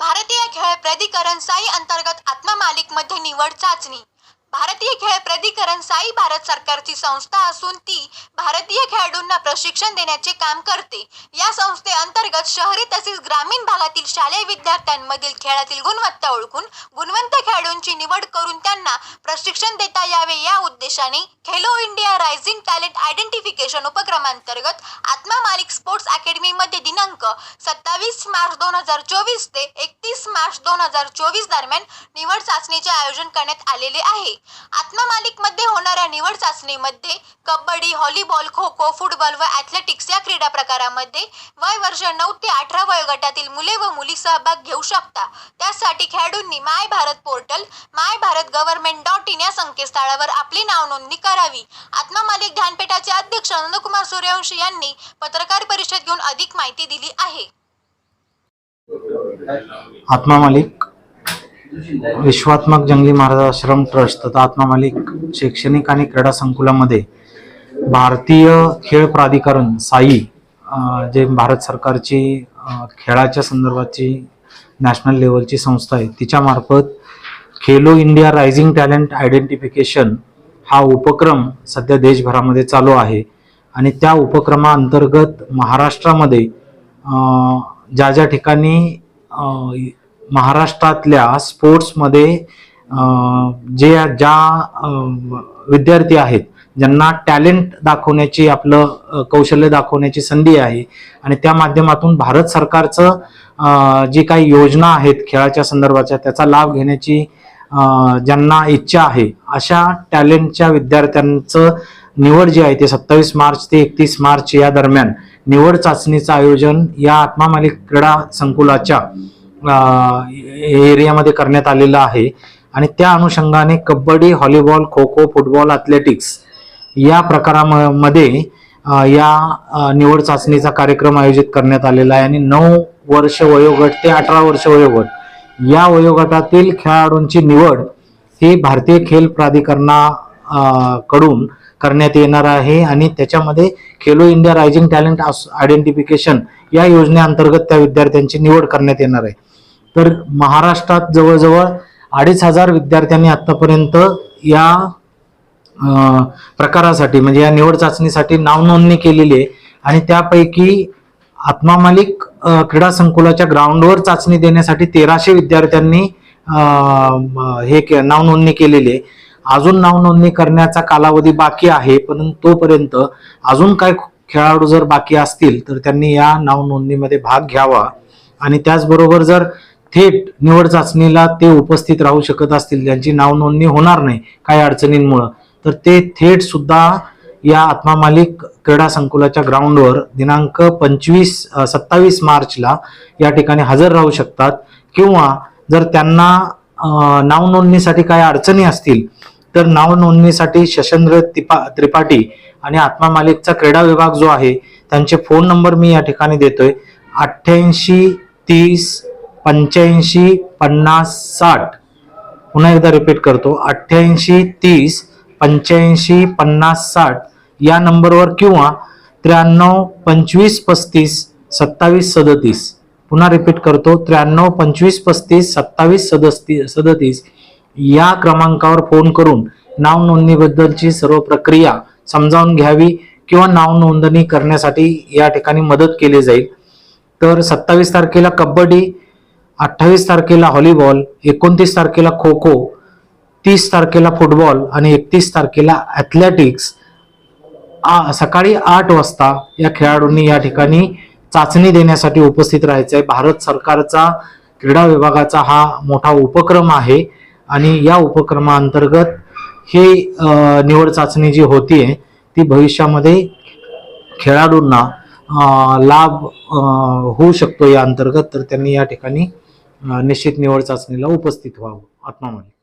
भारतीय खेळ प्राधिकरण साई अंतर्गत आत्मा मालिकमध्ये निवड चाचणी. भारतीय खेळ प्राधिकरण साई भारत सरकारची संस्था असून ती भारतीय खेळाडूंना प्रशिक्षण देण्याचे काम करते. या संस्थेअंतर्गत शहरी तसेच ग्रामीण भागातील शालेय विद्यार्थ्यांमधील खेळातील गुणवत्ता ओळखून गुणवंत खेळाडूंची निवड करून त्यांना प्रशिक्षण देता यावे या उद्देशाने Khelo India rising talent identification उपक्रमांतर्गत आत्मा मालिक स्पोर्ट्स अकॅडमीमध्ये दिनांक सत्तावीस मार्च दोन हजार चोवीस ते एकतीस मार्च दोन हजार चोवीस दरम्यान निवड चाचणीचे आयोजन करण्यात आलेले आहे. आत्मा मालिकमध्ये होणाऱ्या निवड चाचणीमध्ये कबड्डी व्हॉलीबॉल खो खो फुटबॉल व ॲथलेटिक्स या क्रीडा प्रकारामध्ये वय वर्ष नऊ ते अठरा वयोगटातील मुले व मुली सहभाग घेऊ शकता. त्यासाठी खेळाडूंनी my Bharat portal my Bharat government dot in या संकेतस्थळावर आपली नाव नोंदणी करावी. आत्मा मालिक अध्यक्ष नंदकुमार सूर्यवंशी यांनी पत्रकार परिषद घेऊन अधिक माहिती दिली आहे. आत्मा मालिक विश्वात्मक जंगली महाराज आश्रम ट्रस्ट तथा आत्मा मालिक शैक्षणिक आणि क्रीडा संकुलामध्ये भारतीय खेळ प्राधिकरण साई जे भारत सरकारची खेळाच्या संदर्भाची नॅशनल लेवलची संस्था आहे तिच्यामार्फत Khelo India rising talent identification हा उपक्रम सध्या देशभरामध्ये चालू आहे. आणि त्या उपक्रमाअंतर्गत महाराष्ट्रामध्ये ज्या ज्या ठिकाणी महाराष्ट्रातल्या स्पोर्ट्समध्ये जे ज्या विद्यार्थी आहेत ज्यांना टॅलेंट दाखवण्याची आपलं कौशल्य दाखवण्याची संधी आहे आणि त्या माध्यमातून भारत सरकारचं जी काही योजना आहेत खेळाच्या संदर्भाच्या त्याचा लाभ घेण्याची ज्यांना इच्छा आहे अशा टॅलेंटच्या विद्यार्थ्यांचं निवड जी आहे ते सत्तावीस मार्च ते एकतीस मार्च या दरम्यान निवड चाचणीचं आयोजन या आत्मा मालिक क्रीडा संकुलाच्या एरियामध्ये करण्यात आलेलं आहे. आणि त्या अनुषंगाने kabaddi volleyball kho kho football athletics या प्रकारामध्ये या निवड चाचणीचा कार्यक्रम आयोजित करण्यात आलेला आहे. आणि नऊ वर्ष वयोगट ते अठरा वर्ष वयोगट या वयोगटातील खेळाडूंची निवड ही भारतीय खेल प्राधिकरणा कडून करण्यात येणार आहे. आणि त्याच्यामध्ये Khelo India rising talent identification या योजनेअंतर्गत त्या विद्यार्थ्यांची निवड करण्यात येणार आहे. तर महाराष्ट्रात जवळजवळ अडीच हजार विद्यार्थ्यांनी आतापर्यंत या प्रकारासाठी म्हणजे या निवड चाचणीसाठी नाव नोंदणी केलेली आहे. आणि त्यापैकी आत्मा मालिक क्रीडा संकुलाच्या ग्राउंडवर चाचणी देण्यासाठी तेराशे विद्यार्थ्यांनी हे के- नाव नोंदणी केलेली आहे. अजून नाव नोंदणी करण्याचा कालावधी बाकी आहे परंतु तोपर्यंत अजून काय खेळाडू जर बाकी असतील तर त्यांनी या नाव नोंदणीमध्ये भाग घ्यावा. आणि त्याचबरोबर जर थेट निवड चाचणीला ते उपस्थित राहू शकत असतील ज्यांची नाव नोंदणी होणार नाही काही अडचणींमुळं. तर ते थेट सुद्धा या आत्मा मालिक क्रीडा संकुलाच्या ग्राउंडवर दिनांक पंचवीस सत्तावीस मार्चला या ठिकाणी हजर राहू शकतात. किंवा जर त्यांना नाव नोंदणीसाठी काही अडचणी असतील तर नाव नोंदणीसाठी शशेंद्र त्रिपा त्रिपाठी आणि आत्मा मालिकचा क्रीडा विभाग जो आहे त्यांचे फोन नंबर मी या ठिकाणी देतोय. अठ्ठ्याऐंशी तीस पंच्याऐंशी पन्नास साठ. पुन्हा एकदा रिपीट करतो. अठ्ठ्याऐंशी तीस पंच्याऐंशी पन्नास साठ. या नंबरवर किंवा त्र्याण्णव पंचवीस पस्तीस सत्तावीस सदतीस. पुन्हा रिपीट करतो. त्र्याण्णव पंचवीस पस्तीस सत्तावीस सदस्ती सदतीस. या क्रमांकावर फोन करून नाव नोंदणीबद्दलची सर्व प्रक्रिया समजावून घ्यावी किंवा नाव नोंदणी करण्यासाठी या ठिकाणी मदत केली जाईल. तर सत्तावीस तारखेला कबड्डी अठ्ठावीस तारखेला व्हॉलीबॉल एकोणतीस तारखेला खो खो तीस तारखेला फुटबॉल आणि एकतीस तारखेला ॲथलेटिक्स. आ- सकाळी आठ वाजता या खेळाडूंनी या ठिकाणी चाचणी देण्यासाठी उपस्थित राहायचं आहे भारत सरकारचा क्रीडा विभागाचा हा मोठा उपक्रम आहे आणि या उपक्रमाअंतर्गत हे निवड चाचणी जी होतीये ती भविष्यामध्ये खेळाडूंना लाभ होऊ शकतो या अंतर्गत. तर त्यांनी या ठिकाणी निश्चित निवड चाचणीला उपस्थित व्हावं आत्मामध्ये